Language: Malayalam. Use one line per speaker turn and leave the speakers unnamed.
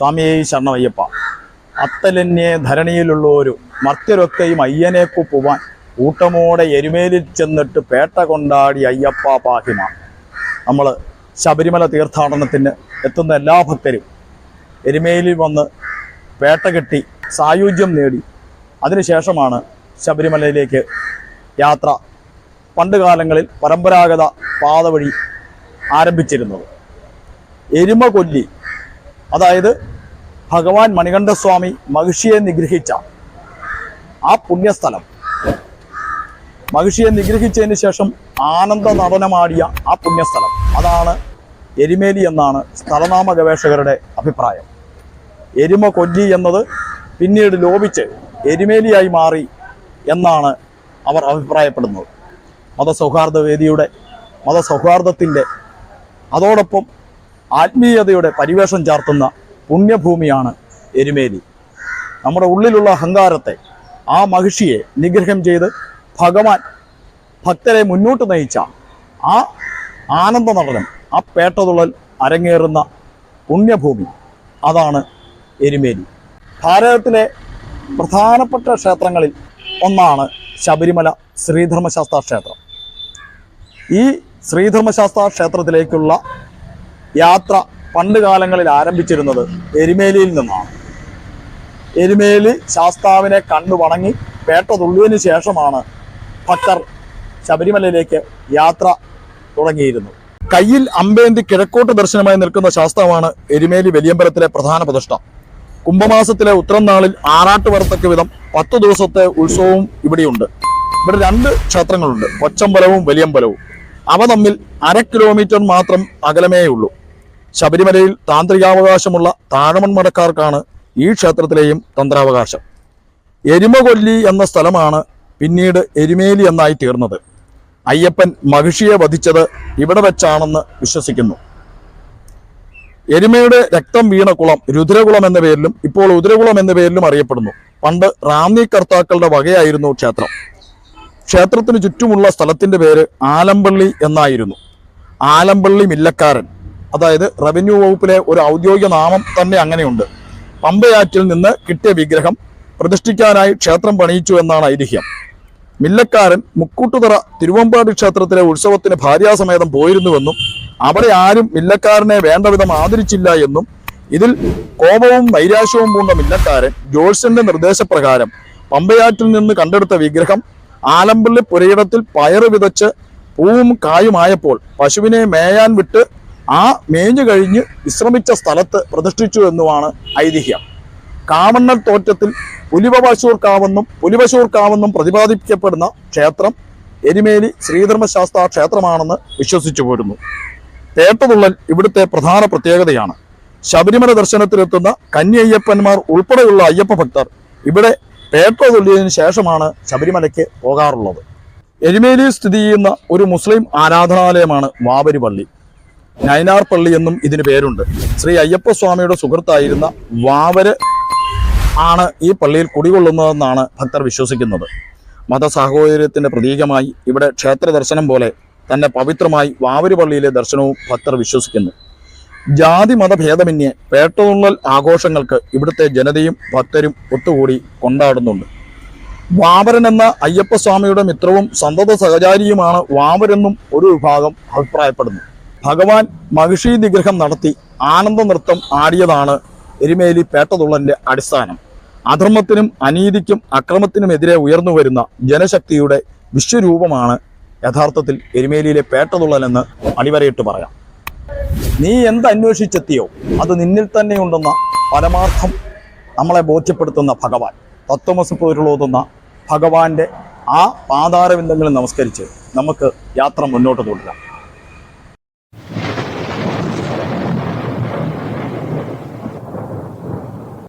സ്വാമിയെ ശരണമയ്യപ്പ. അത്തലന്യേ ധരണിയിലുള്ളോരു മർത്യരൊക്കെയും അയ്യനെ കുപ്പുവാൻ കൂട്ടമോടെ എരുമേലിൽ ചെന്നിട്ട് പേട്ട കൊണ്ടാടി അയ്യപ്പ പാഹിമ. നമ്മൾ ശബരിമല തീർത്ഥാടനത്തിന് എത്തുന്ന എല്ലാ ഭക്തരും എരുമേലിൽ വന്ന് പേട്ട കെട്ടി സായുജ്യം നേടി. അതിനുശേഷമാണ് ശബരിമലയിലേക്ക് യാത്ര. പണ്ട് കാലങ്ങളിൽ പരമ്പരാഗത പാത വഴി ആരംഭിച്ചിരുന്നത്. എരുമ കൊല്ലി അതായത് ഭഗവാൻ മണികണ്ഠസ്വാമി മഹിഷിയെ നിഗ്രഹിച്ച ആ പുണ്യസ്ഥലം. മഹിഷിയെ നിഗ്രഹിച്ചതിന് ശേഷം ആനന്ദ നടനമാടിയ ആ പുണ്യസ്ഥലം. അതാണ് എരുമേലി എന്നാണ് സ്ഥലനാമ ഗവേഷകരുടെ അഭിപ്രായം. എരുമ കൊല്ലി എന്നത് പിന്നീട് ലോപിച്ച് എരുമേലിയായി മാറി എന്നാണ് അവർ അഭിപ്രായപ്പെടുന്നത്. മതസൗഹാർദ്ദ വേദിയുടെ മതസൗഹാർദ്ദത്തിന്റെ അതോടൊപ്പം ആത്മീയതയുടെ പരിവേഷം ചാർത്തുന്ന പുണ്യഭൂമിയാണ് എരുമേലി. നമ്മുടെ ഉള്ളിലുള്ള അഹങ്കാരത്തെ ആ മഹിഷിയെ നിഗ്രഹം ചെയ്ത് ഭഗവാൻ ഭക്തരെ മുന്നോട്ട് നയിച്ച ആ ആനന്ദ നടനം ആ പേട്ടതുള്ളൽ അരങ്ങേറുന്ന പുണ്യഭൂമി അതാണ് എരുമേലി. ഭാരതത്തിലെ പ്രധാനപ്പെട്ട ക്ഷേത്രങ്ങളിൽ ഒന്നാണ് ശബരിമല ശ്രീധർമ്മശാസ്ത്ര ക്ഷേത്രം. ഈ ശ്രീധർമ്മശാസ്ത്ര ക്ഷേത്രത്തിലേക്കുള്ള യാത്ര പണ്ട് കാലങ്ങളിൽ ആരംഭിച്ചിരുന്നത് എരുമേലിയിൽ നിന്നാണ്. എരുമേലി ശാസ്താവിനെ കണ്ടു വണങ്ങി പേട്ട തുള്ളിയതിനു ശേഷമാണ് ഭക്തർ ശബരിമലയിലേക്ക് യാത്ര തുടങ്ങിയിരുന്നത്. കയ്യിൽ അമ്പേന്തി കിഴക്കോട്ട് ദർശനമായി നിൽക്കുന്ന ശാസ്താവാണ് എരുമേലി വലിയമ്പലത്തിലെ പ്രധാന പ്രതിഷ്ഠ. കുംഭമാസത്തിലെ ഉത്തരം നാളിൽ ആറാട്ട് വരത്തക്ക വിധം പത്ത് ദിവസത്തെ ഉത്സവവും ഇവിടെയുണ്ട്. ഇവിടെ രണ്ട് ക്ഷേത്രങ്ങളുണ്ട് കൊച്ചമ്പലവും വലിയമ്പലവും. അവ തമ്മിൽ അര കിലോമീറ്റർ മാത്രം അകലമേ ഉള്ളൂ ശബരിമലയിൽ താന്ത്രികാവകാശമുള്ള താഴമൺ മടക്കാർക്കാണ് ഈ ക്ഷേത്രത്തിലെയും തന്ത്രാവകാശം. എരുമകൊല്ലി എന്ന സ്ഥലമാണ് പിന്നീട് എരുമേലി എന്നായി തീർന്നത്. അയ്യപ്പൻ മഹിഷിയെ വധിച്ചത് ഇവിടെ വെച്ചാണെന്ന് വിശ്വസിക്കുന്നു. എരുമയുടെ രക്തം വീണ കുളം രുദ്രകുളം എന്ന പേരിലും ഇപ്പോൾ ഉദരകുളം എന്ന പേരിലും അറിയപ്പെടുന്നു. പണ്ട് റാന്നി കർത്താക്കളുടെ വകയായിരുന്നു ക്ഷേത്രം. ക്ഷേത്രത്തിന് ചുറ്റുമുള്ള സ്ഥലത്തിന്റെ പേര് ആലമ്പള്ളി എന്നായിരുന്നു. ആലമ്പള്ളി മില്ലക്കാരൻ. അതായത് റവന്യൂ വകുപ്പിലെ ഒരു ഔദ്യോഗിക നാമം തന്നെ അങ്ങനെയുണ്ട്. പമ്പയാറ്റിൽ നിന്ന് കിട്ടിയ വിഗ്രഹം പ്രതിഷ്ഠിക്കാനായി ക്ഷേത്രം പണിയിച്ചു എന്നാണ് ഐതിഹ്യം. മില്ലക്കാരൻ മുക്കൂട്ടുതറ തിരുവമ്പാടി ക്ഷേത്രത്തിലെ ഉത്സവത്തിന് ഭാര്യാസമേതം പോയിരുന്നുവെന്നും അവിടെ ആരും മില്ലക്കാരനെ വേണ്ടവിധം ആദരിച്ചില്ല എന്നും ഇതിൽ കോപവും നൈരാശ്യവും പൂണ്ട മില്ലക്കാരൻ ജോൽസന്റെ നിർദ്ദേശപ്രകാരം പമ്പയാറ്റിൽ നിന്ന് കണ്ടെടുത്ത വിഗ്രഹം ആലമ്പള്ളി പുരയിടത്തിൽ പയറ് വിതച്ച് പൂവും കായുമായപ്പോൾ പശുവിനെ മേയാൻ വിട്ട് ആ മേഞ്ഞു കഴിഞ്ഞ് വിശ്രമിച്ച സ്ഥലത്ത് പ്രതിഷ്ഠിച്ചു എന്നുമാണ് ഐതിഹ്യം. കാവണ്ണൽ തോറ്റത്തിൽ പുലിവശൂർ കാവെന്നും പുലിവശൂർ കാവെന്നും പ്രതിപാദിക്കപ്പെടുന്ന ക്ഷേത്രം എരിമേലി ശ്രീധർമ്മശാസ്ത്ര ക്ഷേത്രമാണെന്ന് വിശ്വസിച്ചു പോരുന്നു. തേട്ടതുള്ളൽ ഇവിടുത്തെ പ്രധാന പ്രത്യേകതയാണ്. ശബരിമല ദർശനത്തിലെത്തുന്ന കന്യയ്യപ്പന്മാർ ഉൾപ്പെടെയുള്ള അയ്യപ്പ ഭക്തർ ഇവിടെ പേട്ട തുള്ളിയതിനു ശേഷമാണ് ശബരിമലയ്ക്ക് പോകാറുള്ളത്. എരിമേലി സ്ഥിതി ചെയ്യുന്ന ഒരു മുസ്ലിം ആരാധനാലയമാണ് വാവരി പള്ളി നയനാർ പള്ളി എന്നും ഇതിന് പേരുണ്ട്. ശ്രീ അയ്യപ്പ സ്വാമിയുടെ സുഹൃത്തായിരുന്ന വാവര് ആണ് ഈ പള്ളിയിൽ കുടികൊള്ളുന്നതെന്നാണ് ഭക്തർ വിശ്വസിക്കുന്നത്. മതസാഹോദര്യത്തിന്റെ പ്രതീകമായി ഇവിടെ ക്ഷേത്ര ദർശനം പോലെ തന്നെ പവിത്രമായി വാവര് പള്ളിയിലെ ദർശനവും ഭക്തർ വിശ്വസിക്കുന്നു. ജാതി മതഭേദമന്യേ പേട്ടതുള്ളൽ ആഘോഷങ്ങൾക്ക് ഇവിടുത്തെ ജനതയും ഭക്തരും ഒത്തുകൂടി കൊണ്ടാടുന്നുണ്ട്. വാവരൻ എന്ന അയ്യപ്പസ്വാമിയുടെ മിത്രവും സന്തത സഹചാരിയുമാണ് വാവരെന്നും ഒരു വിഭാഗം അഭിപ്രായപ്പെടുന്നു. ഭഗവാൻ മഹിഷി നിഗ്രഹം നടത്തി ആനന്ദ നൃത്തം ആടിയതാണ് എരുമേലി പേട്ടതുള്ളലിന്റെ അടിസ്ഥാനം. അധർമ്മത്തിനും അനീതിക്കും അക്രമത്തിനുമെതിരെ ഉയർന്നു വരുന്ന ജനശക്തിയുടെ വിശ്വരൂപമാണ് യഥാർത്ഥത്തിൽ എരുമേലിയിലെ പേട്ടതുള്ളലെന്ന് അടിവരയിട്ട് പറയാം. നീ എന്ത് അന്വേഷിച്ചെത്തിയോ? അത് നിന്നിൽ തന്നെയുണ്ടെന്ന പരമാർത്ഥം നമ്മളെ ബോധ്യപ്പെടുത്തുന്ന ഭഗവാൻ. തത്വമസി പൊരുളോതുന്ന ഭഗവാന്റെ ആ പാതാരവിന്ദങ്ങളിൽ നമസ്കരിച്ച് നമുക്ക് യാത്ര മുന്നോട്ട് തുടരാം